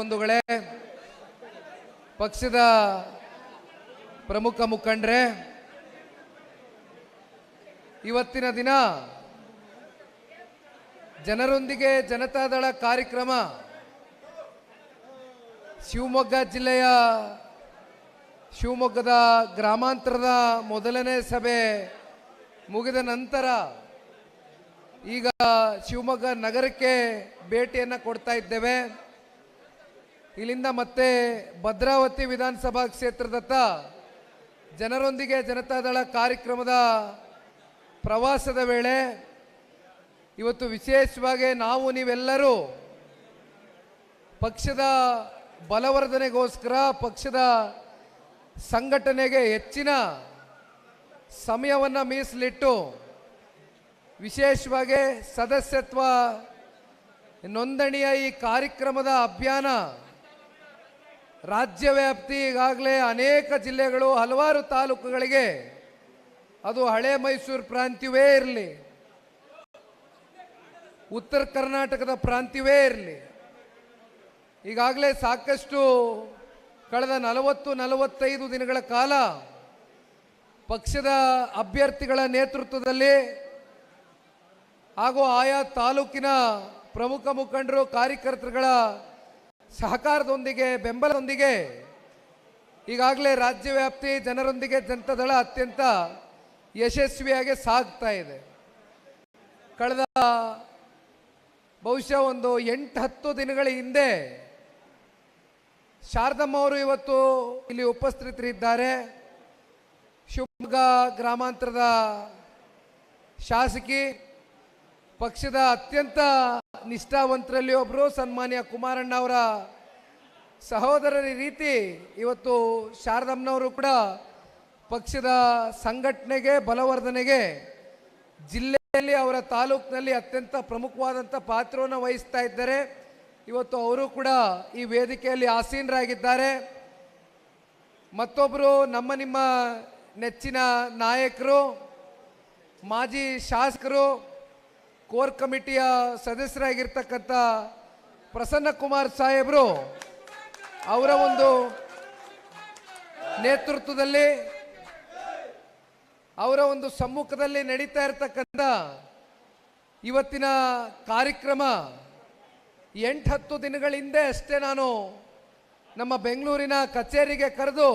ಬಂಧುಗಳೇ, ಪಕ್ಷದ ಪ್ರಮುಖ ಮುಖಂಡ್ರೆ, ಇವತ್ತಿನ ದಿನ ಜನರೊಂದಿಗೆ ಜನತಾದಳ ಕಾರ್ಯಕ್ರಮ ಶಿವಮೊಗ್ಗ ಜಿಲ್ಲೆಯ ಶಿವಮೊಗ್ಗದ ಗ್ರಾಮಾಂತರದ ಮೊದಲನೇ ಸಭೆ ಮುಗಿದ ನಂತರ ಈಗ ಶಿವಮೊಗ್ಗ ನಗರಕ್ಕೆ ಭೇಟಿಯನ್ನು ಕೊಡ್ತಾ ಇದ್ದೇವೆ. ಇಲ್ಲಿಂದ ಮತ್ತೆ ಭದ್ರಾವತಿ ವಿಧಾನಸಭಾ ಕ್ಷೇತ್ರದತ್ತ ಜನರೊಂದಿಗೆ ಜನತಾದಳ ಕಾರ್ಯಕ್ರಮದ ಪ್ರವಾಸದ ವೇಳೆ ಇವತ್ತು ವಿಶೇಷವಾಗಿ ನಾವು ನೀವೆಲ್ಲರೂ ಪಕ್ಷದ ಬಲವರ್ಧನೆಗೋಸ್ಕರ, ಪಕ್ಷದ ಸಂಘಟನೆಗೆ ಹೆಚ್ಚಿನ ಸಮಯವನ್ನು ಮೀಸಲಿಟ್ಟು ವಿಶೇಷವಾಗಿ ಸದಸ್ಯತ್ವ ನೋಂದಣಿಯ ಈ ಕಾರ್ಯಕ್ರಮದ ಅಭಿಯಾನ ರಾಜ್ಯ ವ್ಯಾಪ್ತಿ ಈಗಾಗಲೇ ಅನೇಕ ಜಿಲ್ಲೆಗಳು ಹಲವಾರು ತಾಲೂಕುಗಳಿಗೆ ಅದು ಹಳೆ ಮೈಸೂರು ಪ್ರಾಂತ್ಯವೇ ಇರಲಿ. ಉತ್ತರ ಕರ್ನಾಟಕದ ಪ್ರಾಂತ್ಯವೇ ಇರಲಿ. ಈಗಾಗಲೇ ಸಾಕಷ್ಟು ಕಳೆದ ನಲವತ್ತು, ನಲವತ್ತೈದು ದಿನಗಳ ಕಾಲ ಪಕ್ಷದ ಅಭ್ಯರ್ಥಿಗಳ ನೇತೃತ್ವದಲ್ಲಿ ಹಾಗೂ ಆಯಾ ತಾಲೂಕಿನ ಪ್ರಮುಖ ಮುಖಂಡರು, ಕಾರ್ಯಕರ್ತರುಗಳ ಸಹಕಾರದೊಂದಿಗೆ, ಬೆಂಬಲದೊಂದಿಗೆ ಈಗಾಗಲೇ ರಾಜ್ಯ ವ್ಯಾಪ್ತಿ ಜನರೊಂದಿಗೆ ಜನತಾದಳ ಅತ್ಯಂತ ಯಶಸ್ವಿಯಾಗಿ ಸಾಗ್ತಾ ಇದೆ. ಕಳೆದ ಬಹುಶಃ ಒಂದು ಎಂಟು ಹತ್ತು ದಿನಗಳ ಹಿಂದೆ ಶಾರದಮ್ಮ ಅವರು ಇವತ್ತು ಇಲ್ಲಿ ಉಪಸ್ಥಿತರಿದ್ದಾರೆ. ಶಿವಮೊಗ್ಗ ಗ್ರಾಮಾಂತರದ ಶಾಸಕಿ ಪಕ್ಷದ ಅತ್ಯಂತ ನಿಷ್ಠಾವಂತರಲ್ಲಿ ಒಬ್ಬರು ಸನ್ಮಾನ್ಯ ಕುಮಾರಣ್ಣ ಅವರ ಸಹೋದರರ ರೀತಿ ಇವತ್ತು ಶಾರದಮ್ಮನವರು ಕೂಡ ಪಕ್ಷದ ಸಂಘಟನೆಗೆ, ಬಲವರ್ಧನೆಗೆ ಜಿಲ್ಲೆಯಲ್ಲಿ ಅವರ ತಾಲೂಕಿನಲ್ಲಿ ಅತ್ಯಂತ ಪ್ರಮುಖವಾದಂಥ ಪಾತ್ರವನ್ನು ವಹಿಸ್ತಾ ಇದ್ದಾರೆ. ಇವತ್ತು ಅವರು ಕೂಡ ಈ ವೇದಿಕೆಯಲ್ಲಿ ಆಸೀನರಾಗಿದ್ದಾರೆ. ಮತ್ತೊಬ್ಬರು ನಮ್ಮ ನಿಮ್ಮ ನೆಚ್ಚಿನ ನಾಯಕರು, ಮಾಜಿ ಶಾಸಕರು ಕೋರ್ ಕಮಿಟಿಯ ಸದಸ್ಯರಾಗಿರ್ತಕ್ಕಂಥ ಪ್ರಸನ್ನ ಕುಮಾರ್ ಸಾಹೇಬರು ಅವರ ಒಂದು ನೇತೃತ್ವದಲ್ಲಿ, ಅವರ ಒಂದು ಸಮ್ಮುಖದಲ್ಲಿ ನಡೀತಾ ಇರತಕ್ಕಂಥ ಇವತ್ತಿನ ಕಾರ್ಯಕ್ರಮ ಎಂಟು ಹತ್ತು ದಿನಗಳ ಹಿಂದೆ ಅಷ್ಟೇ ನಾನು ನಮ್ಮ ಬೆಂಗಳೂರಿನ ಕಚೇರಿಗೆ ಕರೆದು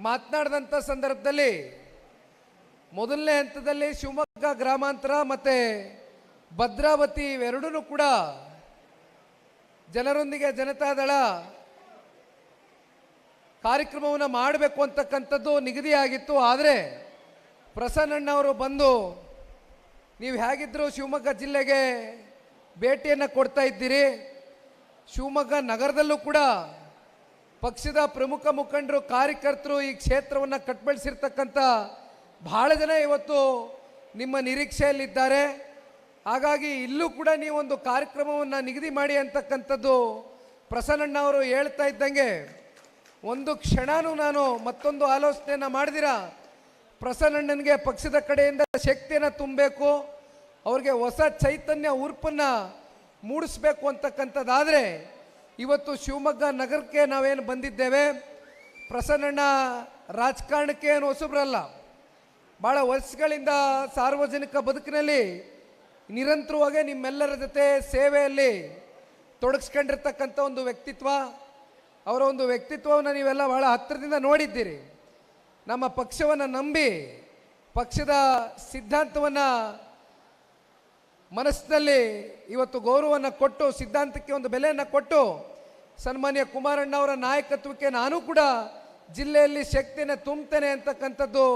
ಮಾತನಾಡಿದಂಥ ಸಂದರ್ಭದಲ್ಲಿ ಮೊದಲನೇ ಹಂತದಲ್ಲಿ ಶಿವಮೊಗ್ಗ ಗ್ರಾಮಾಂತರ ಮತ್ತು ಭದ್ರಾವತಿ ಇವೆರಡೂ ಕೂಡ ಜನರೊಂದಿಗೆ ಜನತಾದಳ ಕಾರ್ಯಕ್ರಮವನ್ನು ಮಾಡಬೇಕು ಅಂತಕ್ಕಂಥದ್ದು ನಿಗದಿಯಾಗಿತ್ತು. ಆದರೆ ಪ್ರಸನ್ನಣ್ಣವರು ಬಂದು ನೀವು ಹೇಗಿದ್ದರೂ ಶಿವಮೊಗ್ಗ ಜಿಲ್ಲೆಗೆ ಭೇಟಿಯನ್ನು ಕೊಡ್ತಾ ಇದ್ದೀರಿ. ಶಿವಮೊಗ್ಗ ನಗರದಲ್ಲೂ ಕೂಡ ಪಕ್ಷದ ಪ್ರಮುಖ ಮುಖಂಡರು, ಕಾರ್ಯಕರ್ತರು ಈ ಕ್ಷೇತ್ರವನ್ನು ಕಟ್ಬೆಳೆಸಿರ್ತಕ್ಕಂಥ ಭಾಳ ಜನ ಇವತ್ತು ನಿಮ್ಮ ನಿರೀಕ್ಷೆಯಲ್ಲಿದ್ದಾರೆ. ಹಾಗಾಗಿ ಇಲ್ಲೂ ಕೂಡ ನೀವೊಂದು ಕಾರ್ಯಕ್ರಮವನ್ನು ನಿಗದಿ ಮಾಡಿ ಅಂತಕ್ಕಂಥದ್ದು ಪ್ರಸನ್ನಣ್ಣ ಅವರು ಹೇಳ್ತಾ ಇದ್ದಂಗೆ, ಒಂದು ಕ್ಷಣನೂ ನಾನು ಮತ್ತೊಂದು ಆಲೋಚನೆಯನ್ನು ಮಾಡಿದಿರ? ಪ್ರಸನ್ನಣ್ಣನಿಗೆ ಪಕ್ಷದ ಕಡೆಯಿಂದ ಶಕ್ತಿಯನ್ನು ತುಂಬಬೇಕು, ಅವ್ರಿಗೆ ಹೊಸ ಚೈತನ್ಯ ಉರ್ಪನ್ನು ಮೂಡಿಸ್ಬೇಕು ಅಂತಕ್ಕಂಥದ್ದಾದರೆ, ಇವತ್ತು ಶಿವಮೊಗ್ಗ ನಗರಕ್ಕೆ ನಾವೇನು ಬಂದಿದ್ದೇವೆ? ಪ್ರಸನ್ನಣ್ಣ ರಾಜಕಾರಣಕ್ಕೆ ಏನು ಹೊಸಬ್ರಲ್ಲ. ಭಾಳ ವರ್ಷಗಳಿಂದ ಸಾರ್ವಜನಿಕ ಬದುಕಿನಲ್ಲಿ ನಿರಂತರವಾಗಿ ನಿಮ್ಮೆಲ್ಲರ ಜೊತೆ ಸೇವೆಯಲ್ಲಿ ತೊಡಗಿಸ್ಕೊಂಡಿರ್ತಕ್ಕಂಥ ಒಂದು ವ್ಯಕ್ತಿತ್ವ, ಅವರ ಒಂದು ವ್ಯಕ್ತಿತ್ವವನ್ನು ನೀವೆಲ್ಲ ಭಾಳ ಹತ್ತಿರದಿಂದ ನೋಡಿದ್ದೀರಿ. ನಮ್ಮ ಪಕ್ಷವನ್ನು ನಂಬಿ, ಪಕ್ಷದ ಸಿದ್ಧಾಂತವನ್ನು ಮನಸ್ಸಿನಲ್ಲಿ ಇವತ್ತು ಗೌರವವನ್ನು ಕೊಟ್ಟು, ಸಿದ್ಧಾಂತಕ್ಕೆ ಒಂದು ಬೆಲೆಯನ್ನು ಕೊಟ್ಟು, ಸನ್ಮಾನ್ಯ ಕುಮಾರಣ್ಣ ಅವರ ನಾಯಕತ್ವಕ್ಕೆ ನಾನು ಕೂಡ ಜಿಲ್ಲೆಯಲ್ಲಿ ಶಕ್ತಿಯನ್ನು, ತುಂಬ್ತೇನೆ ಅಂತಕ್ಕಂಥದ್ದು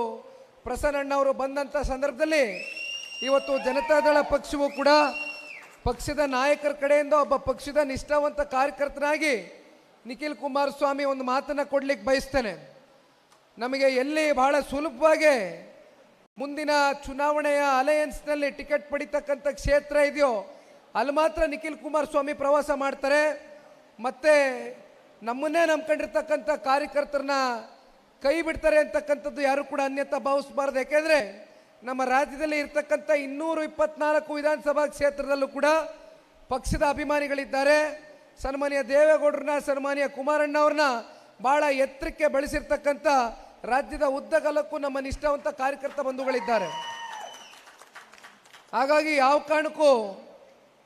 ಪ್ರಸನ್ನಣ್ಣ ಅವರು ಬಂದಂಥ ಸಂದರ್ಭದಲ್ಲಿ ಇವತ್ತು ಜನತಾದಳ ಪಕ್ಷವು ಕೂಡ ಪಕ್ಷದ ನಾಯಕರ ಕಡೆಯಿಂದ ಒಬ್ಬ ಪಕ್ಷದ ನಿಷ್ಠಾವಂತ ಕಾರ್ಯಕರ್ತನಾಗಿ ನಿಖಿಲ್ ಕುಮಾರಸ್ವಾಮಿ ಒಂದು ಮಾತನ್ನು ಕೊಡ್ಲಿಕ್ಕೆ ಬಯಸ್ತೇನೆ. ನಮಗೆ ಎಲ್ಲಿ ಬಹಳ ಸುಲಭವಾಗಿ ಮುಂದಿನ ಚುನಾವಣೆಯ ಅಲಯನ್ಸ್ನಲ್ಲಿ ಟಿಕೆಟ್ ಪಡಿತಕ್ಕಂಥ ಕ್ಷೇತ್ರ ಇದೆಯೋ ಅಲ್ಲಿ ಮಾತ್ರ ನಿಖಿಲ್ ಕುಮಾರಸ್ವಾಮಿ ಪ್ರವಾಸ ಮಾಡ್ತಾರೆ. ಮತ್ತು ನಮ್ಮನ್ನೇ ನಂಬ್ಕೊಂಡಿರ್ತಕ್ಕಂಥ ಕಾರ್ಯಕರ್ತರನ್ನ ಕೈ ಬಿಡ್ತಾರೆ ಅಂತಕ್ಕಂಥದ್ದು ಯಾರು ಕೂಡ ಅನ್ಯತಾ ಭಾವಿಸಬಾರ್ದು. ಯಾಕೆಂದ್ರೆ ನಮ್ಮ ರಾಜ್ಯದಲ್ಲಿ ಇರ್ತಕ್ಕಂಥ ಇನ್ನೂರು ಇಪ್ಪತ್ನಾಲ್ಕು ವಿಧಾನಸಭಾ ಕ್ಷೇತ್ರದಲ್ಲೂ ಕೂಡ ಪಕ್ಷದ ಅಭಿಮಾನಿಗಳಿದ್ದಾರೆ. ಸನ್ಮಾನ್ಯ ದೇವೇಗೌಡರನ್ನ, ಸನ್ಮಾನ್ಯ ಕುಮಾರಣ್ಣ ಅವ್ರನ್ನ ಬಹಳ ಎತ್ತರಕ್ಕೆ ಬಳಸಿರ್ತಕ್ಕಂಥ ರಾಜ್ಯದ ಉದ್ದಗಲಕ್ಕೂ ನಮ್ಮ ನಿಷ್ಠಾವಂತ ಕಾರ್ಯಕರ್ತ ಬಂಧುಗಳಿದ್ದಾರೆ. ಹಾಗಾಗಿ ಯಾವ ಕಾರಣಕ್ಕೂ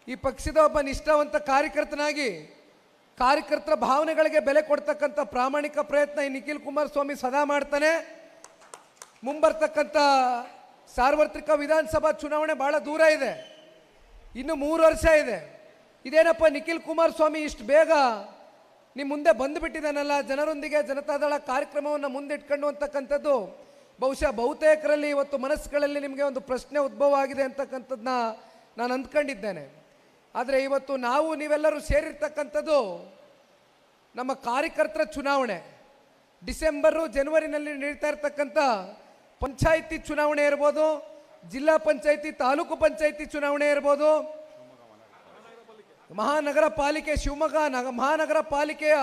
ಈ ಪಕ್ಷದ ಒಬ್ಬ ನಿಷ್ಠಾವಂತ ಕಾರ್ಯಕರ್ತನಾಗಿ ಕಾರ್ಯಕರ್ತರ ಭಾವನೆಗಳಿಗೆ ಬೆಲೆ ಕೊಡ್ತಕ್ಕಂಥ ಪ್ರಾಮಾಣಿಕ ಪ್ರಯತ್ನ ಈ ನಿಖಿಲ್ ಕುಮಾರಸ್ವಾಮಿ ಸದಾ ಮಾಡ್ತಾನೆ. ಮುಂಬರ್ತಕ್ಕಂಥ ಸಾರ್ವತ್ರಿಕ ವಿಧಾನಸಭಾ ಚುನಾವಣೆ ಭಾಳ ದೂರ ಇದೆ. ಇನ್ನು ಮೂರು ವರ್ಷ ಇದೆ. ಇದೇನಪ್ಪ ನಿಖಿಲ್ ಕುಮಾರಸ್ವಾಮಿ ಇಷ್ಟು ಬೇಗ ನಿಮ್ಮ ಮುಂದೆ ಬಂದುಬಿಟ್ಟಿದ್ದಾನಲ್ಲ? ಜನರೊಂದಿಗೆ ಜನತಾದಳ ಕಾರ್ಯಕ್ರಮವನ್ನು ಮುಂದಿಟ್ಕೊಂಡು ಅಂತಕ್ಕಂಥದ್ದು ಬಹುಶಃ ಬಹುತೇಕರಲ್ಲಿ ಇವತ್ತು ಮನಸ್ಸುಗಳಲ್ಲಿ ನಿಮಗೆ ಒಂದು ಪ್ರಶ್ನೆ ಉದ್ಭವ ಆಗಿದೆ ಅಂತಕ್ಕಂಥದ್ದನ್ನ ನಾನು ಅಂದ್ಕೊಂಡಿದ್ದೇನೆ. ಆದರೆ ಇವತ್ತು ನಾವು ನೀವೆಲ್ಲರೂ ಸೇರಿರ್ತಕ್ಕಂಥದ್ದು ನಮ್ಮ ಕಾರ್ಯಕರ್ತರ ಚುನಾವಣೆ. ಡಿಸೆಂಬರು, ಜನವರಿನಲ್ಲಿ ನಡೀತಾ ಇರತಕ್ಕಂಥ ಪಂಚಾಯಿತಿ ಚುನಾವಣೆ ಇರ್ಬೋದು, ಜಿಲ್ಲಾ ಪಂಚಾಯಿತಿ, ತಾಲೂಕು ಪಂಚಾಯಿತಿ ಚುನಾವಣೆ ಇರ್ಬೋದು. ಮಹಾನಗರ ಪಾಲಿಕೆ, ಶಿವಮೊಗ್ಗ ನಗ, ಮಹಾನಗರ ಪಾಲಿಕೆಯ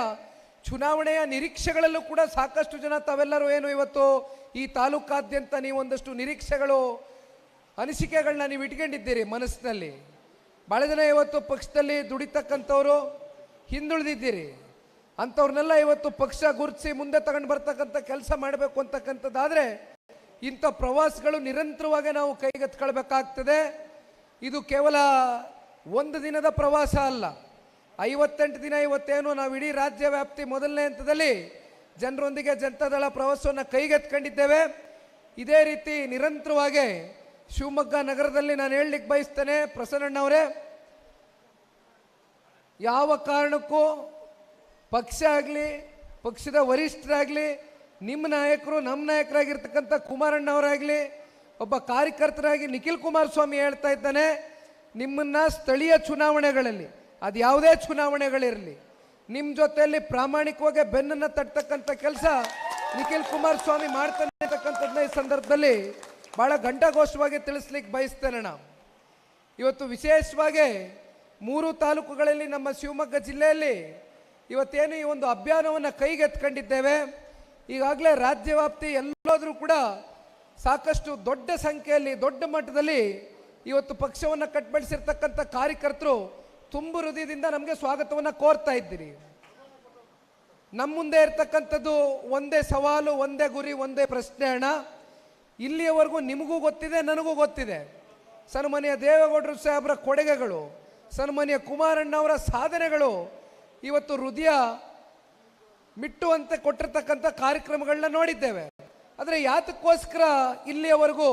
ಚುನಾವಣೆಯ ನಿರೀಕ್ಷೆಗಳಲ್ಲೂ ಕೂಡ ಸಾಕಷ್ಟು ಜನ ತಾವೆಲ್ಲರೂ ಏನು ಇವತ್ತು ಈ ತಾಲೂಕಾದ್ಯಂತ ನೀವು ಒಂದಷ್ಟು ನಿರೀಕ್ಷೆಗಳು ಅನಿಸಿಕೆಗಳನ್ನ ನೀವು ಇಟ್ಕೊಂಡಿದ್ದೀರಿ ಮನಸ್ಸಿನಲ್ಲಿ. ಭಾಳ ದಿನ ಇವತ್ತು ಪಕ್ಷದಲ್ಲಿ ದುಡಿತಕ್ಕಂಥವರು ಹಿಂದುಳಿದಿದ್ದೀರಿ. ಅಂಥವ್ರನ್ನೆಲ್ಲ ಇವತ್ತು ಪಕ್ಷ ಗುರುತಿಸಿ ಮುಂದೆ ತಗೊಂಡು ಬರ್ತಕ್ಕಂಥ ಕೆಲಸ ಮಾಡಬೇಕು ಅಂತಕ್ಕಂಥದ್ದಾದರೆ ಇಂಥ ಪ್ರವಾಸಗಳು ನಿರಂತರವಾಗಿ ನಾವು ಕೈಗೆತ್ಕೊಳ್ಬೇಕಾಗ್ತದೆ ಇದು ಕೇವಲ ಒಂದು ದಿನದ ಪ್ರವಾಸ ಅಲ್ಲ. ಐವತ್ತೆಂಟು ದಿನ ಇವತ್ತೇನು ನಾವು ಇಡೀ ರಾಜ್ಯ ವ್ಯಾಪ್ತಿ ಮೊದಲನೇ ಹಂತದಲ್ಲಿ ಜನರೊಂದಿಗೆ ಜನತಾದಳ ಪ್ರವಾಸವನ್ನು ಕೈಗೆತ್ಕೊಂಡಿದ್ದೇವೆ ಇದೇ ರೀತಿ ನಿರಂತರವಾಗಿ ಶಿವಮೊಗ್ಗ ನಗರದಲ್ಲಿ ನಾನು ಹೇಳಲಿಕ್ಕೆ ಬಯಸ್ತೇನೆ, ಪ್ರಸನ್ನಣ್ಣವರೇ, ಯಾವ ಕಾರಣಕ್ಕೂ ಪಕ್ಷ ಆಗಲಿ, ಪಕ್ಷದ ವರಿಷ್ಠರಾಗಲಿ, ನಿಮ್ಮ ನಾಯಕರು ನಮ್ಮ ನಾಯಕರಾಗಿರ್ತಕ್ಕಂಥ ಕುಮಾರಣ್ಣವರಾಗಲಿ, ಒಬ್ಬ ಕಾರ್ಯಕರ್ತರಾಗಿ ನಿಖಿಲ್ ಕುಮಾರಸ್ವಾಮಿ ಹೇಳ್ತಾ ಇದ್ದಾನೆ, ನಿಮ್ಮನ್ನ ಸ್ಥಳೀಯ ಚುನಾವಣೆಗಳಲ್ಲಿ, ಅದು ಯಾವುದೇ ಚುನಾವಣೆಗಳಿರಲಿ, ನಿಮ್ಮ ಜೊತೆಯಲ್ಲಿ ಪ್ರಾಮಾಣಿಕವಾಗಿ ಬೆನ್ನನ್ನು ತಟ್ಟತಕ್ಕಂಥ ಕೆಲಸ ನಿಖಿಲ್ ಕುಮಾರಸ್ವಾಮಿ ಮಾಡ್ತಾನೆ ಅಂತಕ್ಕಂಥದ್ದನ್ನ ಈ ಸಂದರ್ಭದಲ್ಲಿ ಭಾಳ ಘಂಟಾಘೋಷವಾಗಿ ತಿಳಿಸ್ಲಿಕ್ಕೆ ಬಯಸ್ತೇನೆ ನಾವು ಇವತ್ತು ವಿಶೇಷವಾಗಿ ಮೂರು ತಾಲೂಕುಗಳಲ್ಲಿ ನಮ್ಮ ಶಿವಮೊಗ್ಗ ಜಿಲ್ಲೆಯಲ್ಲಿ ಇವತ್ತೇನು ಈ ಒಂದು ಅಭಿಯಾನವನ್ನು ಕೈಗೆತ್ಕೊಂಡಿದ್ದೇವೆ ಈಗಾಗಲೇ ರಾಜ್ಯ ವ್ಯಾಪ್ತಿ ಎಲ್ಲೋದ್ರೂ ಕೂಡ ಸಾಕಷ್ಟು ದೊಡ್ಡ ಸಂಖ್ಯೆಯಲ್ಲಿ, ದೊಡ್ಡ ಮಟ್ಟದಲ್ಲಿ ಇವತ್ತು ಪಕ್ಷವನ್ನು ಕಟ್ಬಳಿಸಿರ್ತಕ್ಕಂಥ ಕಾರ್ಯಕರ್ತರು ತುಂಬು ಹೃದಯದಿಂದ ನಮಗೆ ಸ್ವಾಗತವನ್ನು ಕೋರ್ತಾ ಇದ್ದೀರಿ. ನಮ್ಮ ಮುಂದೆ ಇರ್ತಕ್ಕಂಥದ್ದು ಒಂದೇ ಸವಾಲು, ಒಂದೇ ಗುರಿ, ಒಂದೇ ಪ್ರಶ್ನೆ ಅಣ್ಣ. ಇಲ್ಲಿಯವರೆಗೂ ನಿಮಗೂ ಗೊತ್ತಿದೆ, ನನಗೂ ಗೊತ್ತಿದೆ. ಸನ್ಮಾನ್ಯ ದೇವೇಗೌಡರು ಸಾಹೇಬರ ಕೊಡುಗೆಗಳು, ಸನ್ಮಾನ್ಯ ಕುಮಾರಣ್ಣವರ ಸಾಧನೆಗಳು ಇವತ್ತು ಹೃದಯ ಮಿಟ್ಟುವಂತೆ ಕೊಟ್ಟಿರ್ತಕ್ಕಂಥ ಕಾರ್ಯಕ್ರಮಗಳನ್ನ ನೋಡಿದ್ದೇವೆ. ಆದರೆ ಯಾತಕ್ಕೋಸ್ಕರ ಇಲ್ಲಿಯವರೆಗೂ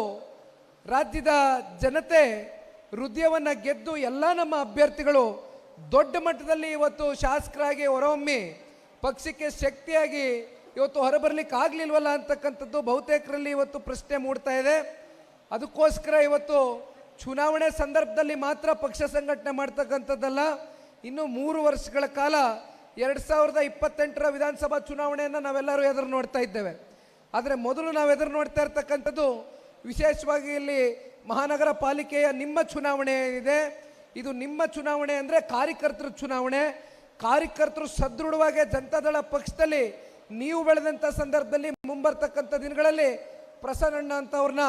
ರಾಜ್ಯದ ಜನತೆ ಹೃದಯವನ್ನು ಗೆದ್ದು ಎಲ್ಲ ನಮ್ಮ ಅಭ್ಯರ್ಥಿಗಳು ದೊಡ್ಡ ಮಟ್ಟದಲ್ಲಿ ಇವತ್ತು ಶಾಸಕರಾಗಿ ಹೊರಹೊಮ್ಮಿ ಪಕ್ಷಕ್ಕೆ ಶಕ್ತಿಯಾಗಿ ಇವತ್ತು ಹೊರಬರ್ಲಿಕ್ಕೆ ಆಗ್ಲಿಲ್ವಲ್ಲ ಅಂತಕ್ಕಂಥದ್ದು ಬಹುತೇಕರಲ್ಲಿ ಇವತ್ತು ಪ್ರಶ್ನೆ ಮೂಡ್ತಾ ಇದೆ. ಅದಕ್ಕೋಸ್ಕರ ಇವತ್ತು ಚುನಾವಣೆ ಸಂದರ್ಭದಲ್ಲಿ ಮಾತ್ರ ಪಕ್ಷ ಸಂಘಟನೆ ಮಾಡ್ತಕ್ಕಂಥದ್ದಲ್ಲ. ಇನ್ನು ಮೂರು ವರ್ಷಗಳ ಕಾಲ ಎರಡು ಸಾವಿರದ ಇಪ್ಪತ್ತೆಂಟರ ವಿಧಾನಸಭಾ ಚುನಾವಣೆಯನ್ನು ನಾವೆಲ್ಲರೂ ಎದುರು ನೋಡ್ತಾ ಇದ್ದೇವೆ. ಆದರೆ ಮೊದಲು ನಾವು ಎದುರು ನೋಡ್ತಾ ಇರ್ತಕ್ಕಂಥದ್ದು ವಿಶೇಷವಾಗಿ ಇಲ್ಲಿ ಮಹಾನಗರ ಪಾಲಿಕೆಯ ನಿಮ್ಮ ಚುನಾವಣೆ ಏನಿದೆ ಇದು ನಿಮ್ಮ ಚುನಾವಣೆ ಅಂದರೆ ಕಾರ್ಯಕರ್ತರ ಚುನಾವಣೆ. ಕಾರ್ಯಕರ್ತರು ಸದೃಢವಾಗಿ ಜನತಾದಳ ಪಕ್ಷದಲ್ಲಿ ನೀವು ಬೆಳೆದಂಥ ಸಂದರ್ಭದಲ್ಲಿ ಮುಂಬರ್ತಕ್ಕಂಥ ದಿನಗಳಲ್ಲಿ ಪ್ರಸನ್ನಣ್ಣ ಅಂತವ್ರನ್ನ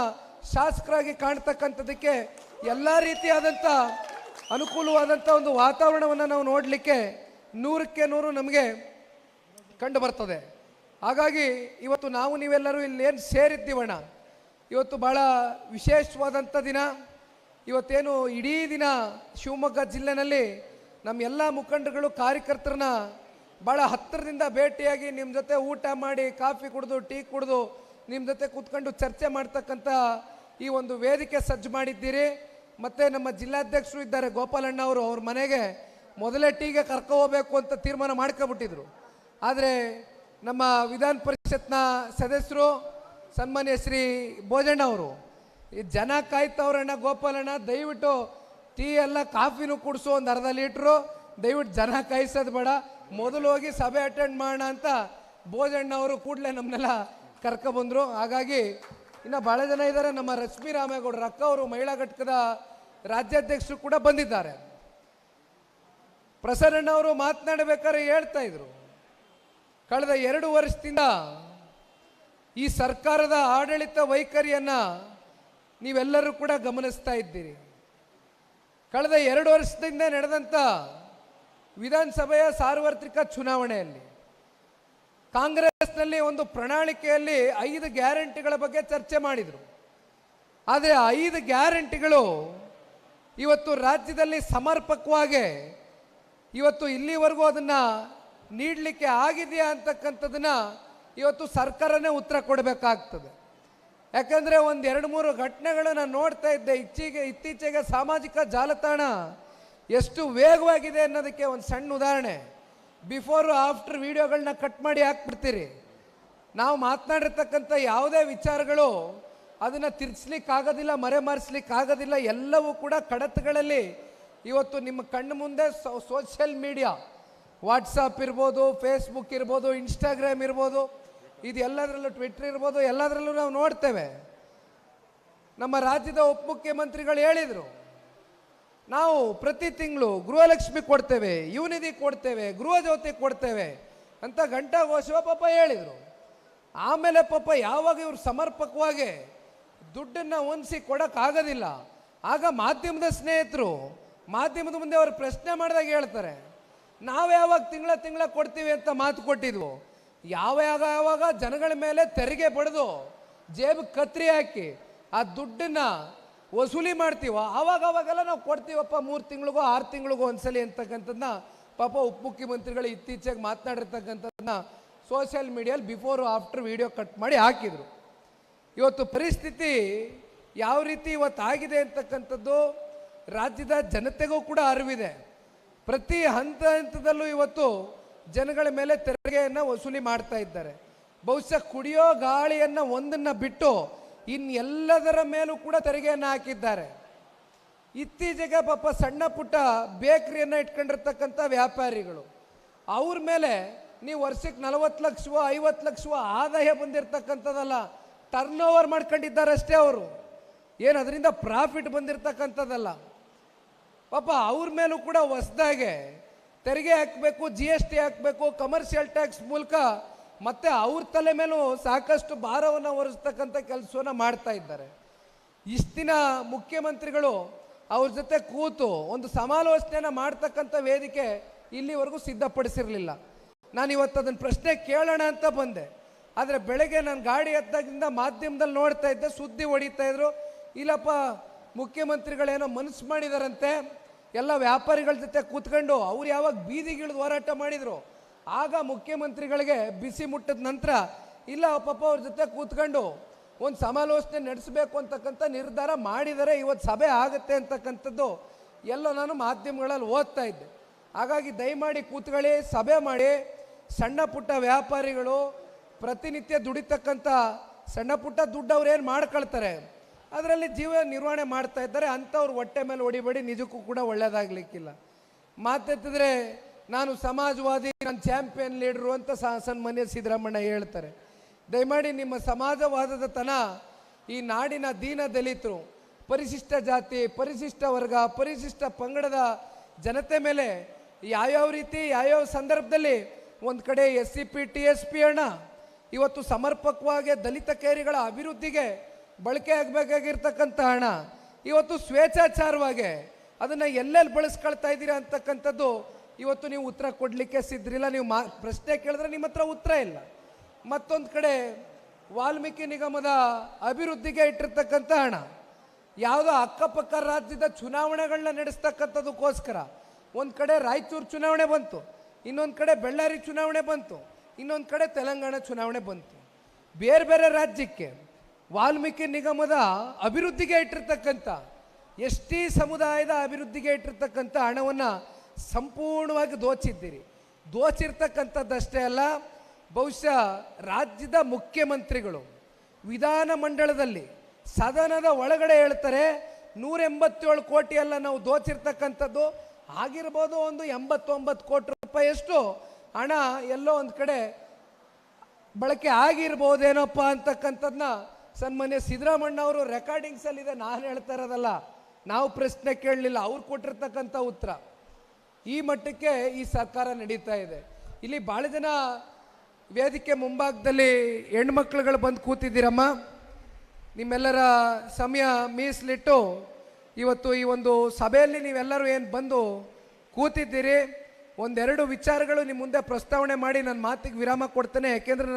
ಶಾಸಕರಾಗಿ ಕಾಣ್ತಕ್ಕಂಥದ್ದಕ್ಕೆ ಎಲ್ಲ ರೀತಿಯಾದಂಥ ಅನುಕೂಲವಾದಂಥ ಒಂದು ವಾತಾವರಣವನ್ನು ನಾವು ನೋಡಲಿಕ್ಕೆ ನೂರಕ್ಕೆ ನೂರು ನಮಗೆ ಕಂಡು ಬರ್ತದೆ ಹಾಗಾಗಿ ಇವತ್ತು ನಾವು ನೀವೆಲ್ಲರೂ ಇಲ್ಲಿ ಏನು ಸೇರಿದ್ದೀವಣ್ಣ. ಇವತ್ತು ಭಾಳ ವಿಶೇಷವಾದಂಥ ದಿನ. ಇವತ್ತೇನು ಇಡೀ ದಿನ ಶಿವಮೊಗ್ಗ ಜಿಲ್ಲೆನಲ್ಲಿ ನಮ್ಮೆಲ್ಲ ಮುಖಂಡರುಗಳು, ಕಾರ್ಯಕರ್ತರನ್ನ ಭಾಳ ಹತ್ತಿರದಿಂದ ಭೇಟಿಯಾಗಿ ನಿಮ್ಮ ಜೊತೆ ಊಟ ಮಾಡಿ, ಕಾಫಿ ಕುಡಿದು, ಟೀ ಕುಡಿದು ನಿಮ್ಮ ಜೊತೆ ಕೂತ್ಕೊಂಡು ಚರ್ಚೆ ಮಾಡ್ತಕ್ಕಂಥ ಈ ಒಂದು ವೇದಿಕೆ ಸಜ್ಜು ಮಾಡಿದ್ದೀರಿ. ಮತ್ತು ನಮ್ಮ ಜಿಲ್ಲಾಧ್ಯಕ್ಷರು ಇದ್ದಾರೆ, ಗೋಪಾಲಣ್ಣ ಅವರು ಅವ್ರ ಮನೆಗೆ ಮೊದಲೇ ಟೀಗೆ ಕರ್ಕೊ ಹೋಗಬೇಕು ಅಂತ ತೀರ್ಮಾನ ಮಾಡ್ಕೊಬಿಟ್ಟಿದ್ರು. ಆದರೆ ನಮ್ಮ ವಿಧಾನ ಪರಿಷತ್ನ ಸದಸ್ಯರು ಸನ್ಮಾನ್ಯ ಶ್ರೀ ಭೋಜಣ್ಣ ಅವರು, ಈ ಜನ ಕಾಯ್ತವ್ರಣ್ಣ, ಗೋಪಾಲಣ್ಣ, ದಯವಿಟ್ಟು ಟೀ ಎಲ್ಲ ಕಾಫಿನೂ ಕುಡಿಸು ಒಂದು ಅರ್ಧ ಲೀಟ್ರು, ದಯವಿಟ್ಟು ಜನ ಕಾಯಿಸೋದು ಬೇಡ. ಮೊದಲು ಹೋಗಿ ಸಭೆ ಅಟೆಂಡ್ ಮಾಡೋಣ ಅಂತ ಭೋಜಣ್ಣ ಅವರು ಕೂಡಲೇ ನಮ್ಮನ್ನೆಲ್ಲ ಕರ್ಕೊಬಂದರು ಹಾಗಾಗಿ ಇನ್ನು ಭಾಳ ಜನ ಇದ್ದಾರೆ ನಮ್ಮ ರಶ್ಮಿ ರಾಮೇಗೌಡರು ಅಕ್ಕ ಅವರು ಮಹಿಳಾ ಘಟಕದ ರಾಜ್ಯಾಧ್ಯಕ್ಷರು ಕೂಡ ಬಂದಿದ್ದಾರೆ. ಪ್ರಸರಣ್ಣ ಅವರು ಮಾತನಾಡಬೇಕಾದ್ರೆ ಹೇಳ್ತಾ ಇದ್ರು. ಕಳೆದ ಎರಡು ವರ್ಷದಿಂದ ಈ ಸರ್ಕಾರದ ಆಡಳಿತ ವೈಖರಿಯನ್ನು ನೀವೆಲ್ಲರೂ ಕೂಡ ಗಮನಿಸ್ತಾ ಇದ್ದೀರಿ. ಕಳೆದ ಎರಡು ವರ್ಷದಿಂದ ನಡೆದಂಥ ವಿಧಾನಸಭೆಯ ಸಾರ್ವತ್ರಿಕ ಚುನಾವಣೆಯಲ್ಲಿ ಕಾಂಗ್ರೆಸ್ನಲ್ಲಿ ಒಂದು ಪ್ರಣಾಳಿಕೆಯಲ್ಲಿ ಐದು ಗ್ಯಾರಂಟಿಗಳ ಬಗ್ಗೆ ಚರ್ಚೆ ಮಾಡಿದರು. ಆದರೆ ಐದು ಗ್ಯಾರಂಟಿಗಳು ಇವತ್ತು ರಾಜ್ಯದಲ್ಲಿ ಸಮರ್ಪಕವಾಗಿ ಇವತ್ತು ಇಲ್ಲಿವರೆಗೂ ಅದನ್ನು ನೀಡಲಿಕ್ಕೆ ಆಗಿದೆಯಾ ಅಂತಕ್ಕಂಥದ್ದನ್ನು ಇವತ್ತು ಸರ್ಕಾರನೇ ಉತ್ತರ ಕೊಡಬೇಕಾಗ್ತದೆ. ಯಾಕಂದರೆ ಒಂದು ಎರಡು ಮೂರು ಘಟನೆಗಳನ್ನು ನೋಡ್ತಾ ಇದ್ದೆ. ಇತ್ತೀಚೆಗೆ ಇತ್ತೀಚೆಗೆ ಸಾಮಾಜಿಕ ಜಾಲತಾಣ ಎಷ್ಟು ವೇಗವಾಗಿದೆ ಅನ್ನೋದಕ್ಕೆ ಒಂದು ಸಣ್ಣ ಉದಾಹರಣೆ. ಬಿಫೋರ್ ಆಫ್ಟರ್ ವೀಡಿಯೋಗಳನ್ನ ಕಟ್ ಮಾಡಿ ಹಾಕ್ಬಿಡ್ತೀರಿ. ನಾವು ಮಾತನಾಡಿರ್ತಕ್ಕಂಥ ಯಾವುದೇ ವಿಚಾರಗಳು ಅದನ್ನು ತಿರ್ಸ್ಲಿಕ್ಕಾಗೋದಿಲ್ಲ ಮರೆಮರೆಸ್ಲಿಕ್ಕಾಗೋದಿಲ್ಲ, ಎಲ್ಲವೂ ಕೂಡ ಕಡತಗಳಲ್ಲಿ ಇವತ್ತು ನಿಮ್ಮ ಕಣ್ಣು ಮುಂದೆ ಸೋಷಿಯಲ್ ಮೀಡಿಯಾ ವಾಟ್ಸಪ್ ಇರ್ಬೋದು ಫೇಸ್ಬುಕ್ ಇರ್ಬೋದು ಇನ್ಸ್ಟಾಗ್ರಾಮ್ ಇರ್ಬೋದು, ಇದು ಎಲ್ಲದರಲ್ಲೂ ಟ್ವಿಟ್ರ್ ಇರ್ಬೋದು, ಎಲ್ಲದರಲ್ಲೂ ನಾವು ನೋಡ್ತೇವೆ. ನಮ್ಮ ರಾಜ್ಯದ ಉಪಮುಖ್ಯಮಂತ್ರಿಗಳು ಹೇಳಿದರು ನಾವು ಪ್ರತಿ ತಿಂಗಳು ಗೃಹಲಕ್ಷ್ಮಿ ಕೊಡ್ತೇವೆ, ಯುವನಿಧಿ ಕೊಡ್ತೇವೆ, ಗೃಹ ಜ್ಯೋತಿ ಕೊಡ್ತೇವೆ ಅಂತ ಘಂಟಾಘೋಷವ ಪಾಪ ಹೇಳಿದರು. ಆಮೇಲೆ ಪಾಪ ಯಾವಾಗ ಇವರು ಸಮರ್ಪಕವಾಗಿ ದುಡ್ಡನ್ನು ಹೊಂದಿಸಿ ಕೊಡೋಕ್ಕಾಗೋದಿಲ್ಲ. ಆಗ ಮಾಧ್ಯಮದ ಸ್ನೇಹಿತರು ಮಾಧ್ಯಮದ ಮುಂದೆ ಅವರು ಪ್ರಶ್ನೆ ಮಾಡಿದಾಗ ಹೇಳ್ತಾರೆ, ನಾವು ಯಾವಾಗ ತಿಂಗಳ ತಿಂಗಳ ಕೊಡ್ತೀವಿ ಅಂತ ಮಾತು ಕೊಟ್ಟಿದ್ವು. ಯಾವ ಯಾವ ಯಾವಾಗ ಜನಗಳ ಮೇಲೆ ತೆರಿಗೆ ಪಡೆದು ಜೇಬು ಕತ್ರಿ ಹಾಕಿ ಆ ದುಡ್ಡನ್ನ ವಸೂಲಿ ಮಾಡ್ತೀವ ಆವಾಗ ಅವಾಗೆಲ್ಲ ನಾವು ಕೊಡ್ತೀವಪ್ಪ ಮೂರು ತಿಂಗಳಿಗೋ, ಆರು ತಿಂಗಳಿಗೋ ಒಂದ್ಸಲಿ ಅಂತಕ್ಕಂಥದ್ದನ್ನ ಪಾಪ ಉಪಮುಖ್ಯಮಂತ್ರಿಗಳು ಇತ್ತೀಚೆಗೆ ಮಾತನಾಡಿರ್ತಕ್ಕಂಥದ್ದನ್ನ ಸೋಷಿಯಲ್ ಮೀಡಿಯಲ್ಲಿ ಬಿಫೋರ್ ಆಫ್ಟರ್ ವಿಡಿಯೋ ಕಟ್ ಮಾಡಿ ಹಾಕಿದರು. ಇವತ್ತು ಪರಿಸ್ಥಿತಿ ಯಾವ ರೀತಿ ಇವತ್ತು ಆಗಿದೆ ಅಂತಕ್ಕಂಥದ್ದು, ರಾಜ್ಯದ ಜನತೆಗೂ ಕೂಡ ಅರಿವಿದೆ. ಪ್ರತಿ ಹಂತ ಹಂತದಲ್ಲೂ ಇವತ್ತು ಜನಗಳ ಮೇಲೆ ತೆರಿಗೆಯನ್ನು ವಸೂಲಿ ಮಾಡ್ತಾ ಇದ್ದಾರೆ. ಬಹುಶಃ ಕುಡಿಯೋ ಗಾಳಿಯನ್ನು ಒಂದನ್ನು ಬಿಟ್ಟು ಇನ್ನೆಲ್ಲದರ ಮೇಲೂ ಕೂಡ ತೆರಿಗೆಯನ್ನು ಹಾಕಿದ್ದಾರೆ. ಇತ್ತೀಚೆಗೆ ಪಾಪ ಸಣ್ಣ ಪುಟ್ಟ ಬೇಕರಿಯನ್ನು ಇಟ್ಕೊಂಡಿರ್ತಕ್ಕಂಥ ವ್ಯಾಪಾರಿಗಳು, ಅವ್ರ ಮೇಲೆ ನೀವು ವರ್ಷಕ್ಕೆ ನಲವತ್ತು ಲಕ್ಷವೋ ಐವತ್ತು ಲಕ್ಷವೋ ಆದಾಯ ಬಂದಿರತಕ್ಕಂಥದ್ದಲ್ಲ ಟರ್ನ್ ಓವರ್ ಮಾಡ್ಕೊಂಡಿದ್ದಾರೆ ಅಷ್ಟೇ ಅವರು. ಏನು ಅದರಿಂದ ಪ್ರಾಫಿಟ್ ಬಂದಿರತಕ್ಕಂಥದ್ದಲ್ಲ. ಪಾಪ ಅವ್ರ ಮೇಲೂ ಕೂಡ ಹೊಸ್ದಾಗೆ ತೆರಿಗೆ ಹಾಕಬೇಕು ಜಿ ಎಸ್ ಟಿ ಹಾಕಬೇಕು ಕಮರ್ಷಿಯಲ್ ಟ್ಯಾಕ್ಸ್ ಮೂಲಕ ಮತ್ತೆ ಅವ್ರ ತಲೆ ಮೇಲೂ ಸಾಕಷ್ಟು ಭಾರವನ್ನು ಹೊರಿಸ್ತಕ್ಕಂಥ ಕೆಲಸವನ್ನು ಮಾಡ್ತಾ ಇದ್ದಾರೆ. ಇಷ್ಟಿನ ಮುಖ್ಯಮಂತ್ರಿಗಳು ಅವ್ರ ಜೊತೆ ಕೂತು ಒಂದು ಸಮಾಲೋಚನೆಯನ್ನು ಮಾಡ್ತಕ್ಕಂಥ ವೇದಿಕೆ ಇಲ್ಲಿವರೆಗೂ ಸಿದ್ಧಪಡಿಸಿರಲಿಲ್ಲ. ನಾನು ಇವತ್ತು ಅದನ್ನು ಪ್ರಶ್ನೆ ಕೇಳೋಣ ಅಂತ ಬಂದೆ. ಆದರೆ ಬೆಳಗ್ಗೆ ನಾನು ಗಾಡಿ ಎದ್ದಾಗಿಂದ ಮಾಧ್ಯಮದಲ್ಲಿ ನೋಡ್ತಾ ಇದ್ದೆ, ಸುದ್ದಿ ಹೊಡಿತಾ ಇದ್ರು. ಇಲ್ಲಪ್ಪ, ಮುಖ್ಯಮಂತ್ರಿಗಳೇನೋ ಮನಸ್ಸು ಮಾಡಿದಾರಂತೆ. ಎಲ್ಲ ವ್ಯಾಪಾರಿಗಳ ಜೊತೆ ಕೂತ್ಕೊಂಡು ಅವ್ರು ಯಾವಾಗ ಬೀದಿಗಿಳಿದು ಹೋರಾಟ ಮಾಡಿದ್ರು? ಆಗ ಮುಖ್ಯಮಂತ್ರಿಗಳಿಗೆ ಬಿಸಿ ಮುಟ್ಟಿದ ನಂತರ, ಇಲ್ಲ ಪಾಪ ಅವ್ರ ಜೊತೆ ಕೂತ್ಕೊಂಡು ಒಂದು ಸಮಾಲೋಚನೆ ನಡೆಸಬೇಕು ಅಂತಕ್ಕಂಥ ನಿರ್ಧಾರ ಮಾಡಿದರೆ ಇವತ್ತು ಸಭೆ ಆಗುತ್ತೆ ಅಂತಕ್ಕಂಥದ್ದು ಎಲ್ಲ ನಾನು ಮಾಧ್ಯಮಗಳಲ್ಲಿ ಓದ್ತಾ ಇದ್ದೆ. ಹಾಗಾಗಿ ದಯಮಾಡಿ ಕೂತ್ಕೊಳ್ಳಿ, ಸಭೆ ಮಾಡಿ, ಸಣ್ಣ ಪುಟ್ಟ ವ್ಯಾಪಾರಿಗಳು, ಪ್ರತಿನಿತ್ಯ ದುಡಿತಕ್ಕಂಥ ಸಣ್ಣ ಪುಟ್ಟ ದುಡ್ಡು ಮಾಡ್ಕೊಳ್ತಾರೆ? ಅದರಲ್ಲಿ ಜೀವ ನಿರ್ವಹಣೆ ಮಾಡ್ತಾ ಇದ್ದಾರೆ, ಅಂಥವ್ರು ಹೊಟ್ಟೆ ಮೇಲೆ ಹೊಡಿಬೇಡಿ, ನಿಜಕ್ಕೂ ಕೂಡ ಒಳ್ಳೆಯದಾಗಲಿಕ್ಕಿಲ್ಲ ಮಾತೆತ್ತಿದ್ರೆ ನಾನು ಸಮಾಜವಾದಿ, ನಾನು ಚಾಂಪಿಯನ್ ಲೀಡ್ರು ಅಂತ ಸಹ ಸನ್ಮಾನ್ಯ ಸಿದ್ದರಾಮಣ್ಣ ಹೇಳ್ತಾರೆ. ದಯಮಾಡಿ ನಿಮ್ಮ ಸಮಾಜವಾದದ ತನ ಈ ನಾಡಿನ ದೀನ ದಲಿತರು, ಪರಿಶಿಷ್ಟ ಜಾತಿ, ಪರಿಶಿಷ್ಟ ವರ್ಗ, ಪರಿಶಿಷ್ಟ ಪಂಗಡದ ಜನತೆ ಮೇಲೆ ಯಾವ್ಯಾವ ರೀತಿ, ಯಾವ್ಯಾವ ಸಂದರ್ಭದಲ್ಲಿ ಒಂದು ಕಡೆ S C P, T S P ಹಣ ಇವತ್ತು ಸಮರ್ಪಕವಾಗಿ ದಲಿತ ಕೇರಿಗಳ ಅಭಿವೃದ್ಧಿಗೆ ಬಳಕೆ ಆಗಬೇಕಾಗಿರ್ತಕ್ಕಂಥ ಹಣ ಇವತ್ತು ಸ್ವೇಚ್ಛಾಚಾರವಾಗಿ ಅದನ್ನು ಎಲ್ಲೆಲ್ಲಿ ಬಳಸ್ಕೊಳ್ತಾ ಇದ್ದೀರಾ ಅಂತಕ್ಕಂಥದ್ದು ಇವತ್ತು ನೀವು ಉತ್ತರ ಕೊಡಲಿಕ್ಕೆ ಸಿದ್ರಿಲ್ಲ ನೀವು ಮಾ, ಪ್ರಶ್ನೆ ಕೇಳಿದ್ರೆ ನಿಮ್ಮ ಹತ್ರ ಉತ್ತರ ಇಲ್ಲ. ಮತ್ತೊಂದು ಕಡೆ ವಾಲ್ಮೀಕಿ ನಿಗಮದ ಅಭಿವೃದ್ಧಿಗೆ ಇಟ್ಟಿರ್ತಕ್ಕಂಥ ಹಣ, ಯಾವುದೋ ಅಕ್ಕಪಕ್ಕ ರಾಜ್ಯದ ಚುನಾವಣೆಗಳನ್ನ ನಡೆಸ್ತಕ್ಕಂಥದಕ್ಕೋಸ್ಕರ. ಒಂದು ಕಡೆ ರಾಯಚೂರು ಚುನಾವಣೆ ಬಂತು, ಇನ್ನೊಂದು ಕಡೆ ಬಳ್ಳಾರಿ ಚುನಾವಣೆ ಬಂತು, ಇನ್ನೊಂದು ಕಡೆ ತೆಲಂಗಾಣ ಚುನಾವಣೆ ಬಂತು. ಬೇರೆ ಬೇರೆ ರಾಜ್ಯಕ್ಕೆ ವಾಲ್ಮೀಕಿ ನಿಗಮದ ಅಭಿವೃದ್ಧಿಗೆ ಇಟ್ಟಿರ್ತಕ್ಕಂಥ, ಎಸ್ ಸಮುದಾಯದ ಅಭಿವೃದ್ಧಿಗೆ ಇಟ್ಟಿರ್ತಕ್ಕಂಥ ಹಣವನ್ನು ಸಂಪೂರ್ಣವಾಗಿ ದೋಚಿದ್ದೀರಿ. ದೋಚಿರ್ತಕ್ಕಂಥದ್ದಷ್ಟೇ ಅಲ್ಲ, ಬಹುಶಃ ರಾಜ್ಯದ ಮುಖ್ಯಮಂತ್ರಿಗಳು ವಿಧಾನ ಮಂಡಳದಲ್ಲಿ ಸದನದ ಒಳಗಡೆ ಹೇಳ್ತಾರೆ ನೂರ ಎಂಬತ್ತೇಳು ಕೋಟಿ ಅಲ್ಲ ನಾವು ದೋಚಿರ್ತಕ್ಕಂಥದ್ದು, ಆಗಿರ್ಬೋದು ಒಂದು ಎಂಬತ್ತೊಂಬತ್ತು ಕೋಟಿ ರೂಪಾಯಿಯಷ್ಟು ಹಣ ಎಲ್ಲೋ ಒಂದು ಕಡೆ ಬಳಕೆ ಆಗಿರ್ಬೋದೇನಪ್ಪ ಅಂತಕ್ಕಂಥದ್ದನ್ನ ಸನ್ಮಾನ್ಯ ಸಿದ್ದರಾಮಣ್ಣ ಅವರು ರೆಕಾರ್ಡಿಂಗ್ಸಲ್ಲಿದೆ ನಾನು ಹೇಳ್ತಾ ಇರೋದಲ್ಲ, ನಾವು ಪ್ರಶ್ನೆ ಕೇಳಲಿಲ್ಲ, ಅವ್ರು ಕೊಟ್ಟಿರ್ತಕ್ಕಂಥ ಉತ್ತರ. ಈ ಮಟ್ಟಕ್ಕೆ ಈ ಸರ್ಕಾರ ನಡೀತಾ ಇದೆ. ಇಲ್ಲಿ ಭಾಳ ಜನ ವೇದಿಕೆ ಮುಂಭಾಗದಲ್ಲಿ ಹೆಣ್ಮಕ್ಳುಗಳು ಬಂದು ಕೂತಿದ್ದೀರಮ್ಮ. ನಿಮ್ಮೆಲ್ಲರ ಸಮಯ ಮೀಸಲಿಟ್ಟು ಇವತ್ತು ಈ ಒಂದು ಸಭೆಯಲ್ಲಿ ನೀವೆಲ್ಲರೂ ಏನು ಬಂದು ಕೂತಿದ್ದೀರಿ? ಒಂದೆರಡು ವಿಚಾರಗಳು ನಿಮ್ಮ ಮುಂದೆ ಪ್ರಸ್ತಾವನೆ ಮಾಡಿ ನನ್ನ ಮಾತಿಗೆ ವಿರಾಮ ಕೊಡ್ತೇನೆ. ಯಾಕೆಂದ್ರೆ